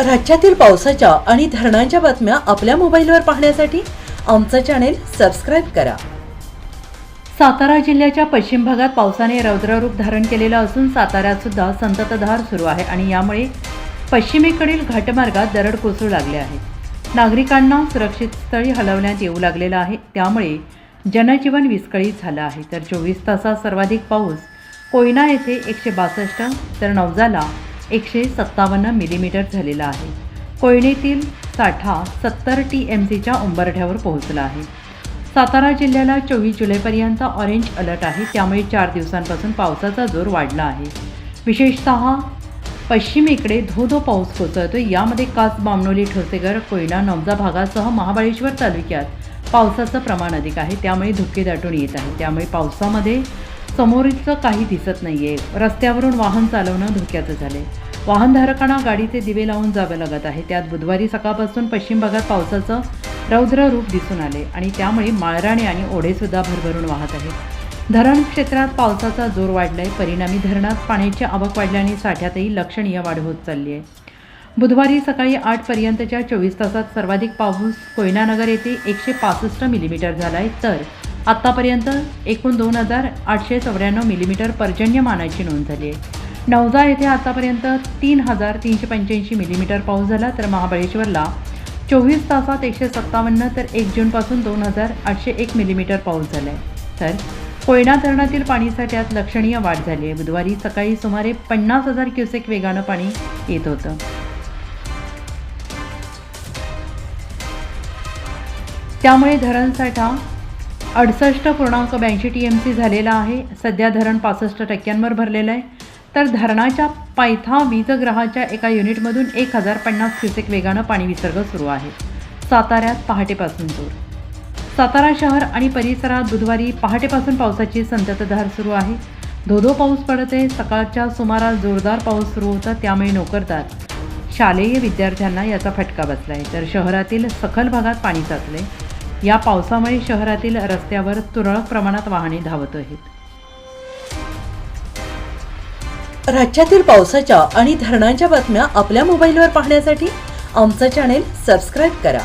राज्यातील पावसाच्या आणि धरणांच्या बातम्या आपल्या मोबाईलवर पाहण्यासाठी आमचं चॅनेल सबस्क्राईब करा. सातारा जिल्ह्याच्या पश्चिम भागात पावसाने रौद्ररूप धारण केलेलं असून साताऱ्यात सुद्धा संततधार सुरू आहे आणि यामुळे पश्चिमेकडील घाटमार्गात दरड कोसळू लागले आहे नागरिकांना सुरक्षित स्थळी हलवण्यात येऊ लागलेलं आहे. त्यामुळे जनजीवन विस्कळीत झालं आहे. तर चोवीस तासात सर्वाधिक पाऊस कोयना येथे एकशे बासष्ट तर नवजाला एकशे सत्तावन्न मिलीमीटर झालेला आहे. कोयनेतील साठा सत्तर टी एम सीच्या उंबरठ्यावर पोहोचला आहे. सातारा जिल्ह्याला चोवीस जुलैपर्यंत ऑरेंज अलर्ट आहे त्यामुळे चार दिवसांपासून पावसाचा जोर वाढला आहे. विशेषतः पश्चिमेकडे धो धो पाऊस कोसळतो यामध्ये काच बामणोली ठोसेगर कोयना नवजा भागासह महाबळेश्वर तालुक्यात पावसाचं प्रमाण अधिक आहे त्यामुळे धुके दाटून येत आहे. त्यामुळे पावसामध्ये समोरचं काही दिसत नाही आहे रस्त्यावरून वाहन चालवणं धोक्याचं झाले वाहनधारकांना गाडीचे दिवे लावून जावे लागत आहे. त्यात बुधवारी सकाळपासून पश्चिम भागात पावसाचं रौद्र रूप दिसून आले आणि त्यामुळे माळराणे आणि ओढेसुद्धा भरभरून वाहत आहेत धरण क्षेत्रात पावसाचा जोर वाढलाय. परिणामी धरणात पाण्याची आवक वाढल्याने साठ्यातही लक्षणीय वाढ होत चालली आहे बुधवारी सकाळी आठपर्यंतच्या चोवीस तासात सर्वाधिक पाऊस कोयनानगर येथे एकशे पासष्ट मिलीमीटर झाला आहे तर आत्तापर्यंत एकूण दोन हजार आठशे चौऱ्याण्णव मिलीमीटर पर्जन्यमानाची नोंद झाली आहे. नवजा येथे आतापर्यंत तीन हजार तीनशे पंच्याऐंशी मिलीमीटर पाऊस झाला तर महाबळेश्वरला चोवीस तासात एकशे सत्तावन्न तर एक जूनपासून दोन हजार आठशे एक मिलीमीटर पाऊस झाला आहे. तर कोयना धरणातील पाणीसाठ्यात लक्षणीय वाढ झाली आहे. बुधवारी सकाळी सुमारे पन्नास हजार क्युसेक वेगानं पाणी येत होतं. त्यामुळे धरणसाठा अडसष्ट पूर्णांक ब्याऐंशी टी एम सी झालेला आहे. सध्या धरण पासष्ट टक्क्यांवर भरलेलं आहे. तर धरणाच्या पायथा वीजग्रहाच्या एका युनिटमधून एक हजार पन्नास क्युसेक वेगानं पाणी विसर्ग सुरू आहे. साताऱ्यात पहाटेपासून जोर. सातारा शहर आणि परिसरात बुधवारी पहाटेपासून पावसाची संततधार सुरू आहे. धोधो पाऊस पडते सकाळच्या सुमारास जोरदार पाऊस सुरू होता त्यामुळे नोकरदार शालेय विद्यार्थ्यांना याचा फटका बसला आहे तर शहरातील सखल भागात पाणी साचले या पावसामुळे शहरातील रस्त्यावर तुरळक प्रमाणात वाहने धावत आहेत. राज्यातील पावसाच्या आणि धरणांच्या बातम्या आपल्या मोबाईलवर पाहण्यासाठी आमचं चॅनेल सबस्क्राईब करा.